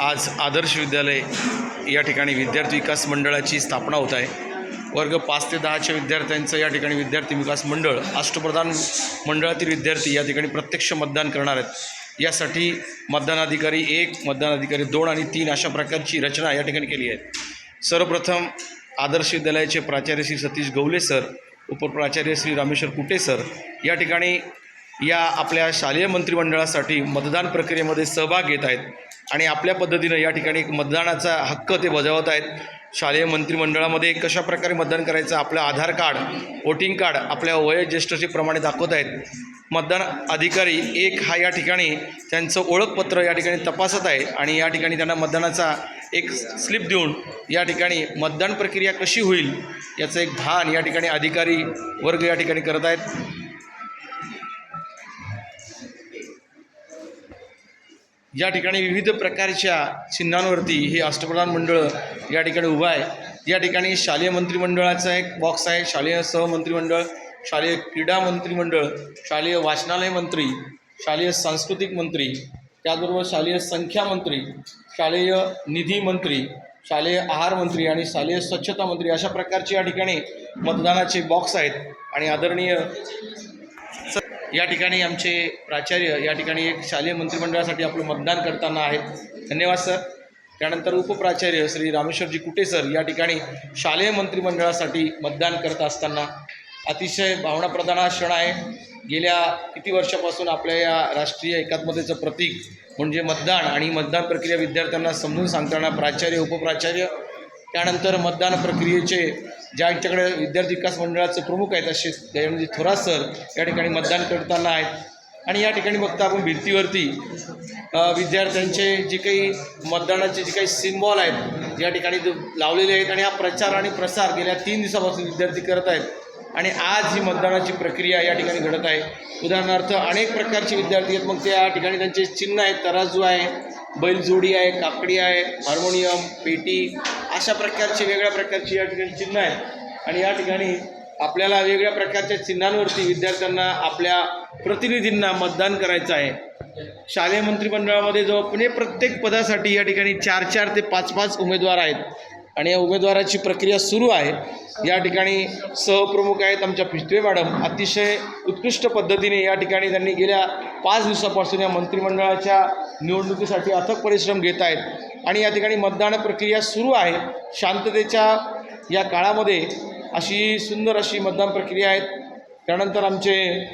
आज आदर्श विद्यालय या ठिकाणी विद्यार्थी विकास मंडळाची स्थापना होत आहे. वर्ग पाच ते दहाच्या विद्यार्थ्यांचं या ठिकाणी विद्यार्थी विकास मंडळ अष्टप्रधान मंडळातील विद्यार्थी या ठिकाणी प्रत्यक्ष मतदान करणार आहेत. यासाठी मतदान अधिकारी एक मतदान अधिकारी दोन आणि तीन अशा प्रकारची रचना या ठिकाणी केली आहे. सर्वप्रथम आदर्श विद्यालयाचे प्राचार्य श्री सतीश गवले सर उपप्राचार्य श्री रामेश्वर कुटे सर या ठिकाणी या आपल्या शालेय मंत्रिमंडळासाठी मतदान प्रक्रियेमध्ये सहभाग घेत आहेत. आणि आपल्या पद्धतीनं या ठिकाणी एक मतदानाचा हक्क ते बजावत आहेत. शालेय मंत्रिमंडळामध्ये कशा प्रकारे मतदान करायचं आपलं आधार कार्ड वोटिंग कार्ड आपल्या वयोज्येष्ठचे प्रमाणे दाखवत आहेत. मतदान अधिकारी एक हा या ठिकाणी त्यांचं ओळखपत्र या ठिकाणी तपासत आहे आणि या ठिकाणी त्यांना मतदानाचा एक स्लिप देऊन या ठिकाणी मतदान प्रक्रिया कशी होईल याचं एक भान या ठिकाणी अधिकारी वर्ग या ठिकाणी करत आहेत. या ठिकाणी विविध प्रकारच्या चिन्हांवरती हे अष्टप्रधान मंडळ या ठिकाणी उभं आहे. या ठिकाणी शालेय मंत्रिमंडळाचा एक बॉक्स आहे. शालेय सहमंत्रिमंडळ शालेय क्रीडा मंत्रिमंडळ शालेय वाचनालय मंत्री शालेय सांस्कृतिक मंत्री त्याचबरोबर शालेय संख्या मंत्री शालेय निधी मंत्री शालेय आहार मंत्री आणि शालेय स्वच्छता मंत्री अशा प्रकारचे या ठिकाणी मतदानाचे बॉक्स आहेत. आणि आदरणीय या ठिकाणी आमचे प्राचार्य या ठिकाणी एक शालेय मंत्रिमंडळासाठी आपलं मतदान करताना आहेत. धन्यवाद सर. त्यानंतर उपप्राचार्य श्री रामेश्वरजी कुटे सर या ठिकाणी शालेय मंत्रिमंडळासाठी मतदान करत असताना अतिशय भावनाप्रधान हा क्षण आहे. गेल्या किती वर्षापासून आपल्या या राष्ट्रीय एकात्मतेचं प्रतीक म्हणजे मतदान आणि मतदान प्रक्रिया विद्यार्थ्यांना समजून सांगताना प्राचार्य उपप्राचार्य त्यानंतर मतदान प्रक्रियेचे ज्यांच्याकडे विद्यार्थी विकास मंडळाचे प्रमुख आहेत असे दयानंदजी थोरात सर या ठिकाणी मतदान करताना आहेत. आणि या ठिकाणी बघता आपण भिंतीवरती विद्यार्थ्यांचे जे काही मतदानाचे जे काही सिम्बॉल आहेत या ठिकाणी लावलेले आहेत आणि हा प्रचार आणि प्रसार गेल्या तीन दिवसापासून विद्यार्थी करत आहेत. आणि आज ही मतदानाची प्रक्रिया या ठिकाणी घडत आहे. उदाहरणार्थ अनेक प्रकारचे विद्यार्थी आहेत मग त्या ठिकाणी त्यांचे चिन्ह आहेत तराजू आहे. बैलजोडी आहे काकडी आहे हार्मोनियम पेटी अशा प्रकारचे वेगळ्या प्रकारची या ठिकाणी चिन्ह आहेत. आणि या ठिकाणी आपल्याला वेगळ्या प्रकारच्या चिन्हांवरती विद्यार्थ्यांना आपल्या प्रतिनिधींना मतदान करायचं आहे. शालेय मंत्रिमंडळामध्ये जो म्हणजे प्रत्येक पदासाठी या ठिकाणी चार चार ते पाच पाच उमेदवार आहेत. आणि या उमेदवाराची प्रक्रिया सुरू आहे. या ठिकाणी सहप्रमुख आहेत आमच्या पिस्तवे मॅडम. अतिशय उत्कृष्ट पद्धतीने या ठिकाणी त्यांनी गेल्या पाच दिवसापासून या मंत्रिमंडळाच्या निवडणुकीसाठी अथक परिश्रम घेत आहेत. आणि या ठिकाणी मतदान प्रक्रिया सुरू आहे. शांततेच्या या काळामध्ये अशी सुंदर अशी मतदान प्रक्रिया आहेत. त्यानंतर आमचे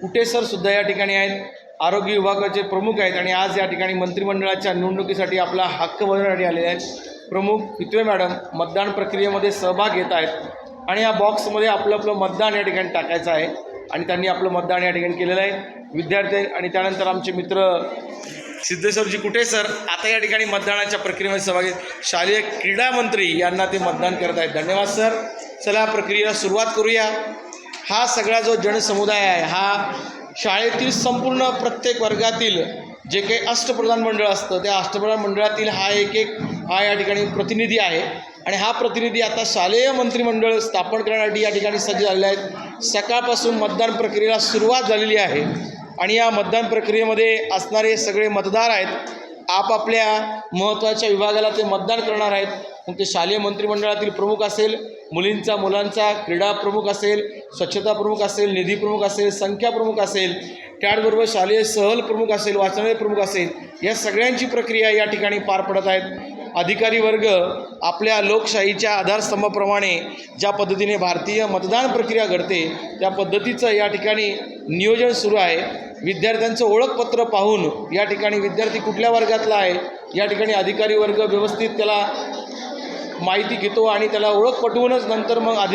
कुटेसरसुद्धा या ठिकाणी आहेत. आरोग्य विभागाचे प्रमुख आहेत आणि आज या ठिकाणी मंत्रिमंडळाच्या निवडणुकीसाठी आपला हक्क बजावण्यासाठी आलेले आहेत. प्रमुख पितवे मॅडम मतदान प्रक्रियेमध्ये सहभाग घेत आहेत. आणि या बॉक्समध्ये आपलं आपलं मतदान या ठिकाणी टाकायचं आहे. आणि त्यांनी आपलं मतदान या ठिकाणी केलेलं आहे. विद्यार्थी आणि त्यानंतर आमचे मित्र सिद्धेश्वरजी कुठे सर? आता या ठिकाणी मतदानाच्या प्रक्रियेमध्ये सहभागी शालेय क्रीडा मंत्री यांना ते मतदान करत आहेत. धन्यवाद सर. चला प्रक्रियेला सुरुवात करूया. हा सगळा जो जनसमुदाय आहे हा शाळेतील संपूर्ण प्रत्येक वर्गातील जे काही अष्टप्रधान मंडळ असतं त्या अष्टप्रधान मंडळातील हा एक एक हा या ठिकाणी प्रतिनिधी आहे. आणि हा प्रतिनिधी आता शालेय मंत्रिमंडळ स्थापन करण्यासाठी या ठिकाणी सज्ज झालेले आहेत. सकाळपासून मतदान प्रक्रियेला सुरुवात झालेली आहे. आणि या मतदान प्रक्रियेमध्ये असणारे सगळे मतदार आहेत. आपापल्या महत्त्वाच्या विभागाला ते मतदान करणार आहेत. मग ते शालेय मंत्रिमंडळातील प्रमुख असेल मुलींचा मुलांचा क्रीडा प्रमुख असेल स्वच्छता प्रमुख असेल निधी प्रमुख असेल संख्या प्रमुख असेल त्याचबरोबर शालेय सहल प्रमुख असेल वाचनालय प्रमुख असेल या सगळ्यांची प्रक्रिया या ठिकाणी पार पडत आहेत. अधिकारी वर्ग आपल्या लोकशाहीच्या आधारस्तंभाप्रमाणे ज्या पद्धतीने भारतीय मतदान प्रक्रिया घडते त्या पद्धतीचं या ठिकाणी नियोजन सुरू आहे. विद्यार्थ्यांचं ओळखपत्र पाहून या ठिकाणी विद्यार्थी कुठल्या वर्गातला आहे या ठिकाणी अधिकारी वर्ग व्यवस्थित त्याला माहिती घेतो आणि त्याला ओळख पटवूनच नंतर मग अधि